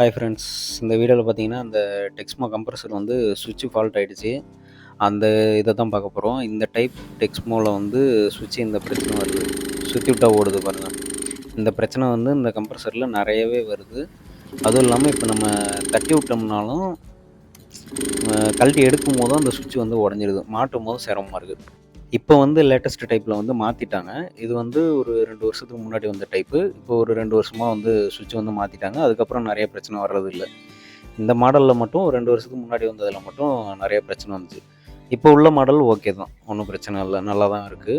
Hi friends இந்த வீடியோவில் பார்த்தீங்கன்னா அந்த டெக்ஸ்மோ கம்ப்ரஸர் வந்து சுவிட்ச் ஃபால்ட் ஆகிடுச்சு அந்த இதை தான் பார்க்க போகிறோம் இந்த டைப் டெக்ஸ்மோவில் வந்து சுவிட்ச் இந்த பிரச்சனை வருது. சுற்றி விட்டா ஓடுது பாருங்கள் இந்த பிரச்சனை வந்து இந்த கம்ப்ரஸரில் நிறையவே வருது. அதுவும் இல்லாமல் இப்போ நம்ம தட்டி விட்டோம்னாலும் கழட்டி எடுக்கும் போதும் அந்த சுவிட்ச் வந்து உடஞ்சிருது. மாட்டும் போதும் சிரமமாக இருக்குது இப்போ வந்து லேட்டஸ்ட் டைப்பில் வந்து மாற்றிட்டாங்க இது வந்து ஒரு ரெண்டு வருஷத்துக்கு முன்னாடி வந்த டைப்பு இப்போ ஒரு ரெண்டு வருஷமாக வந்து சுவிட்ச் வந்து மாற்றிட்டாங்க அதுக்கப்புறம் நிறைய பிரச்சனை வர்றது இல்லை இந்த மாடலில் மட்டும் ரெண்டு வருஷத்துக்கு முன்னாடி வந்ததில் மட்டும் நிறைய பிரச்சனை வந்துச்சு. இப்போ உள்ள மாடல் ஓகே தான். ஒன்றும் பிரச்சனை இல்லை. நல்லா தான் இருக்குது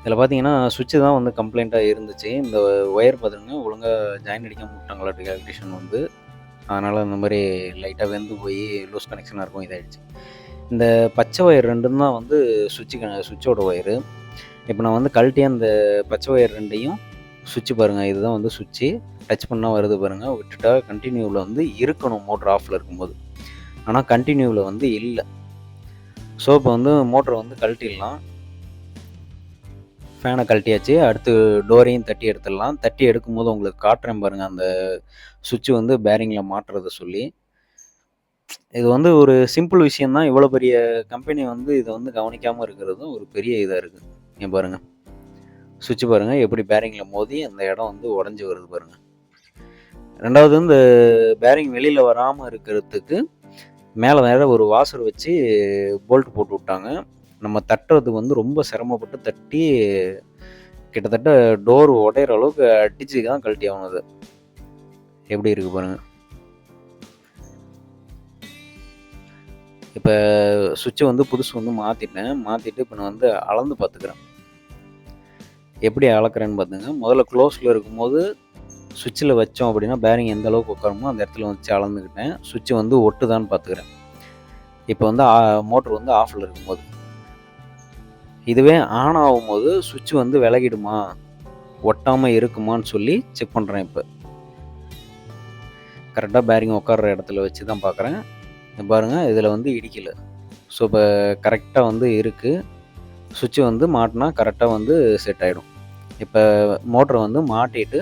இதில் பார்த்தீங்கன்னா சுவிட்சு தான் வந்து கம்ப்ளைண்ட்டாக இருந்துச்சு. இந்த ஒயர் பார்த்துருங்க ஒழுங்காக ஜாயின் அடிக்காம விட்டாங்களாட்டு எலக்ட்ரிஷியன் வந்து. அதனால் இந்த மாதிரி லைட்டாக வெந்து போய் லூஸ் கனெக்ஷனாக இருக்கும் இதாகிடுச்சு இந்த பச்சை ஒயர் ரெண்டும் தான் வந்து சுவிட்சு சுவிட்சோட ஒயரு இப்போ நான் வந்து கழட்டி அந்த பச்சை ஒயர் ரெண்டையும் சுவிட்சு பாருங்கள் இதுதான் வந்து சுவிட்சு. டச் பண்ணால் வருது பாருங்கள் விட்டுட்டா கண்டினியூவில் வந்து இருக்கணும் மோட்ரு ஆஃபில் இருக்கும்போது. ஆனால் கண்டினியூவில் வந்து இல்லை. ஸோ இப்போ வந்து மோட்டரை வந்து கழட்டிடலாம். ஃபேனை கழட்டியாச்சு. அடுத்து டோரையும் தட்டி எடுத்துடலாம். தட்டி எடுக்கும்போது உங்களுக்கு காட்டுறேன் பாருங்கள் அந்த சுவிட்சு வந்து பேரிங்கில் மாட்டுறதை சொல்லி. இது வந்து ஒரு சிம்பிள் விஷயந்தான் இவ்வளோ பெரிய கம்பெனி வந்து இதை வந்து கவனிக்காமல் இருக்கிறதும் ஒரு பெரிய இதாக இருக்குது ஏன் பாருங்கள் சுவிட்ச் பாருங்கள் எப்படி பேரிங்கில் மோதி அந்த இடம் வந்து உடஞ்சி வருது பாருங்கள் ரெண்டாவது இந்த பேரிங் வெளியில் வராமல் இருக்கிறதுக்கு மேலே வேற ஒரு வாசர் வச்சு போல்ட் போட்டு விட்டாங்க. நம்ம தட்டுறதுக்கு வந்து ரொம்ப சிரமப்பட்டு தட்டி கிட்டத்தட்ட டோர் உடையிற அளவுக்கு அடிச்சு தான் கழட்டி ஆகணும் அது எப்படி இருக்குது பாருங்கள் இப்போ சுவிட்சை வந்து புதுசு வந்து மாற்றிட்டேன் மாற்றிட்டு இப்போ நான் வந்து அளந்து பார்த்துக்கிறேன். எப்படி அளக்குறேன்னு பார்த்துங்க முதல்ல க்ளோஸில் இருக்கும்போது சுவிட்சில் வச்சோம் அப்படின்னா பேரிங் எந்த அளவுக்கு உட்காருமோ அந்த இடத்துல வச்சு அளந்துக்கிட்டேன். சுவிட்சு வந்து ஒட்டுதான்னு பார்த்துக்கிறேன். இப்போ வந்து மோட்ரு வந்து ஆஃபில் இருக்கும்போது. இதுவே ஆன் ஆகும்போது சுவிட்ச் வந்து விலகிடுமா? ஒட்டாமல் இருக்குமான்னு சொல்லி செக் பண்ணுறேன் இப்போ. கரெக்டாக பேரிங் உட்கார்ற இடத்துல வச்சு தான் பார்க்குறேன் பாருங்கள் இதில் வந்து இடிக்கலை. ஸோ இப்போ கரெக்டாக வந்து இருக்குது சுவிட்சு வந்து மாட்டினா கரெக்டாக வந்து செட் ஆகிடும் இப்போ மோட்டரை வந்து மாட்டிட்டு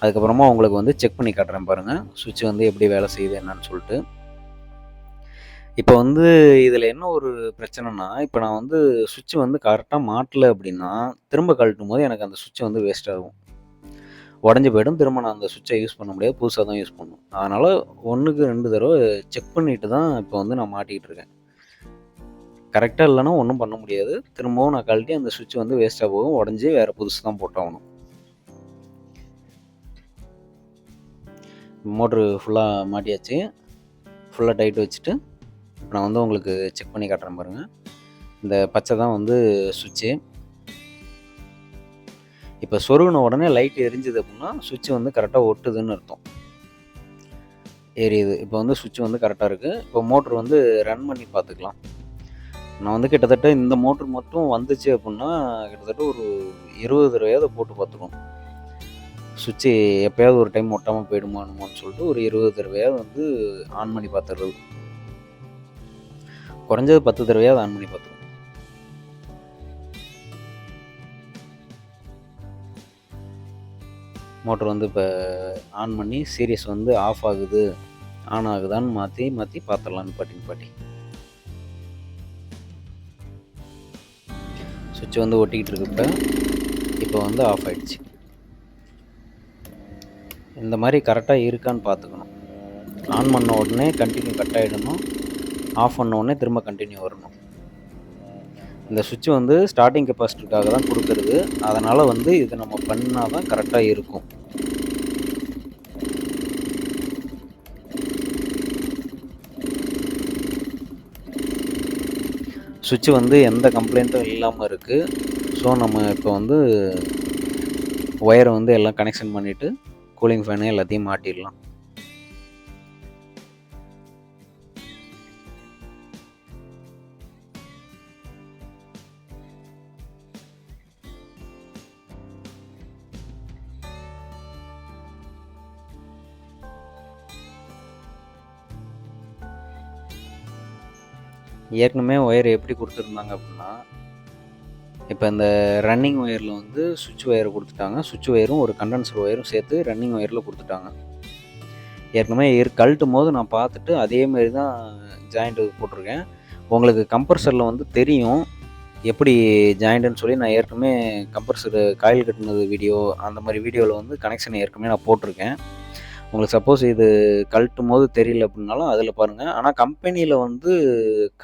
அதுக்கப்புறமா உங்களுக்கு வந்து செக் பண்ணி காட்டுறேன் பாருங்கள் சுவிட்ச் வந்து எப்படி வேலை செய்யுது என்னன்னு சொல்லிட்டு. இப்போ வந்து இதில் என்ன ஒரு பிரச்சனைனா இப்போ நான் வந்து சுவிட்ச் வந்து கரெக்டாக மாட்டலை அப்படின்னா திரும்ப கழட்டும் போது எனக்கு அந்த சுவிட்ச் வந்து வேஸ்ட் ஆகும். உடஞ்சி போயிடும். திரும்ப நான் அந்த சுவிட்சை யூஸ் பண்ண முடியாது. புதுசாக தான் யூஸ் பண்ணணும் அதனால் ஒன்றுக்கு ரெண்டு தடவை செக் பண்ணிட்டு தான் இப்போ வந்து நான் மாட்டிக்கிட்டு இருக்கேன். கரெக்டாக இல்லைன்னா ஒன்றும் பண்ண முடியாது. திரும்பவும் நான் கழட்டி அந்த சுவிட்ச் வந்து வேஸ்ட்டாக போகும். உடஞ்சி வேறு புதுசு தான் போட்டாகணும் மோட்ரு ஃபுல்லாக மாட்டியாச்சு. ஃபுல்லாக டைட் வச்சுட்டு நான் வந்து உங்களுக்கு செக் பண்ணி காட்டுறேன் பாருங்கள் இந்த பச்சை தான் வந்து சுவிட்சு. இப்போ சொருகின உடனே லைட் எரிஞ்சுது அப்படின்னா சுவிட்ச் வந்து கரெக்டாக ஒட்டுதுன்னு அர்த்தம். எரியுது. இப்போ வந்து சுவிட்ச் வந்து கரெக்டாக இருக்குது இப்போ மோட்ரு வந்து ரன் பண்ணி பார்த்துக்கலாம். நான் வந்து கிட்டத்தட்ட இந்த மோட்ரு மட்டும் வந்துச்சு அப்படின்னா கிட்டத்தட்ட ஒரு இருபது தடவையாவது போட்டு பார்த்துக்கணும். சுவிட்சு எப்போயாவது ஒரு டைம் ஒட்டாமல் போயிடுமானுமான்னு சொல்லிட்டு ஒரு இருபது தடவையாவது வந்து ஆன் பண்ணி பார்த்துடுறது குறைஞ்சது பத்து தடவையாவது ஆன் பண்ணி பார்த்துருவோம் மோட்டர் வந்து இப்போ ஆன் பண்ணி சீரியஸ் வந்து ஆஃப் ஆகுது. ஆன் ஆகுதான்னு மாற்றி மாற்றி பார்த்துடலாம் பாட்டி பாட்டி. சுவிட்ச் வந்து ஒட்டிக்கிட்டு இருக்கப்ப இப்போ இப்போ வந்து ஆஃப் ஆயிடுச்சு. இந்த மாதிரி கரெக்டாக இருக்கான்னு பார்த்துக்கணும். ஆன் பண்ண உடனே கண்டினியூ கட் ஆகிடணும் ஆஃப் பண்ண உடனே திரும்ப கண்டினியூ வரணும். இந்த சுவிட்ச் வந்து ஸ்டார்டிங் கெப்பாசிட்டிக்காக தான் கொடுக்குறது. அதனால் வந்து இது நம்ம பண்ணால் தான் கரெக்டாக இருக்கும். சுவிட்ச் வந்து எந்த கம்ப்ளைண்ட்டும் இல்லாமல் இருக்குது ஸோ நம்ம இப்போ வந்து ஒயரை வந்து எல்லாம் கனெக்ஷன் பண்ணிவிட்டு கூலிங் ஃபேனு எல்லாத்தையும் மாட்டிடலாம். ஏற்கனவே ஒயர் எப்படி கொடுத்துருந்தாங்க அப்படின்னா இப்போ இந்த ரன்னிங் ஒயரில் வந்து சுவிட்ச் ஒயர் கொடுத்துட்டாங்க. சுவிட்ச் ஒயரும் ஒரு கண்டன்சர் ஒயரும் சேர்த்து ரன்னிங் ஒயரில் கொடுத்துட்டாங்க. ஏற்கனவே இரு கழட்டும் போது நான் பார்த்துட்டு அதே மாதிரி தான் ஜாயிண்ட்டு போட்டிருக்கேன். உங்களுக்கு கம்ப்ரஸரில் வந்து தெரியும் எப்படி ஜாயிண்ட்டுன்னு சொல்லி நான் ஏற்கனவே கம்ப்ரஸர் காயில் கட்டினது வீடியோ அந்த மாதிரி வீடியோவில் வந்து கனெக்ஷன் ஏற்கனவே நான் போட்டிருக்கேன். உங்களுக்கு சப்போஸ் இது கழட்டும் போது தெரியல அப்படின்னாலும் அதில் பாருங்கள் ஆனால் கம்பெனியில் வந்து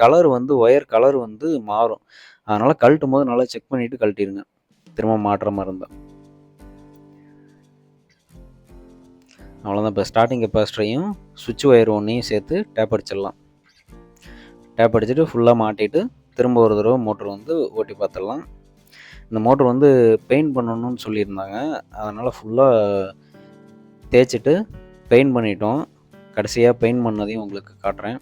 கலர் வந்து ஒயர் கலர் வந்து மாறும். அதனால் கழட்டும் போது நல்லா செக் பண்ணிவிட்டு கழட்டிடுங்க திரும்ப மாட்டுற மாதிரி இருந்தால் அவ்வளோதான் இப்போ ஸ்டார்டிங் கெப்பாசிட்டரையும் சுவிட்ச் ஒயர் ஒன்றையும் சேர்த்து டேப் அடிச்சிடலாம். டேப் அடிச்சுட்டு ஃபுல்லாக மாட்டிட்டு திரும்ப ஒரு தடவை மோட்ரு வந்து ஓட்டி பார்த்துடலாம். இந்த மோட்ரு வந்து பெயிண்ட் பண்ணணும்னு சொல்லியிருந்தாங்க. அதனால் ஃபுல்லாக தேய்ச்சிட்டு பெயிண்ட் பண்ணிட்டோம். கடைசியாக பெயிண்ட் பண்ணதையும் உங்களுக்கு காட்டுறேன்.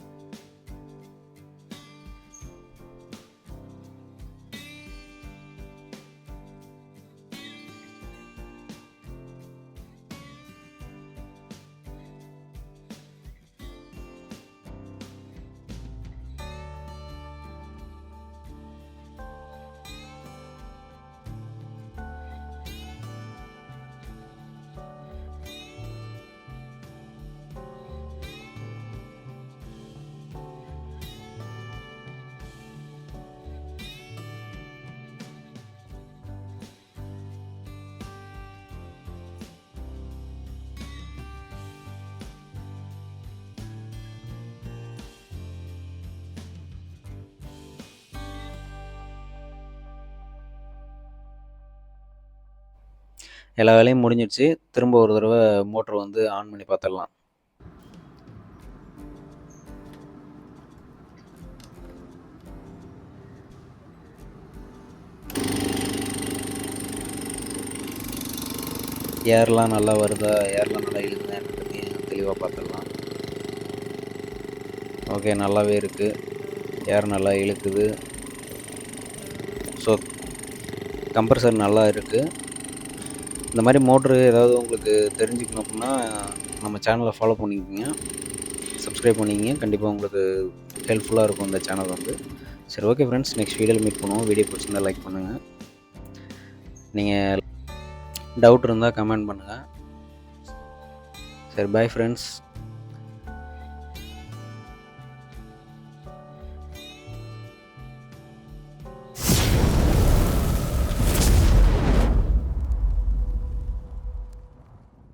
எல்லா வேலையும் முடிஞ்சிடுச்சு. திரும்ப ஒரு தடவை மோட்ரு வந்து ஆன் பண்ணி பார்த்துடலாம் ஏர்லாம் நல்லா வருதா? ஏர்லாம் நல்லா இழுக்குதா? பற்றி தெளிவாக பார்த்துடலாம் ஓகே நல்லாவே இருக்குது ஏர் நல்லா இழுக்குது. ஸோ கம்ப்ரஸர் நல்லா இருக்குது இந்த மாதிரி மோட்ரு ஏதாவது உங்களுக்கு தெரிஞ்சுக்கணும் அப்படின்னா நம்ம சேனலை ஃபாலோ பண்ணிக்கோங்க. சப்ஸ்கிரைப் பண்ணிக்கிங்க. கண்டிப்பாக உங்களுக்கு ஹெல்ப்ஃபுல்லாக இருக்கும் இந்த சேனல் வந்து. சரி ஓகே ஃப்ரெண்ட்ஸ் நெக்ஸ்ட் வீடியோவில் மீட் பண்ணுவோம். வீடியோ பிடிச்சிருந்தா லைக் பண்ணுங்கள் நீங்கள் டவுட் இருந்தால் கமெண்ட் பண்ணுங்கள் சரி பாய் ஃப்ரெண்ட்ஸ்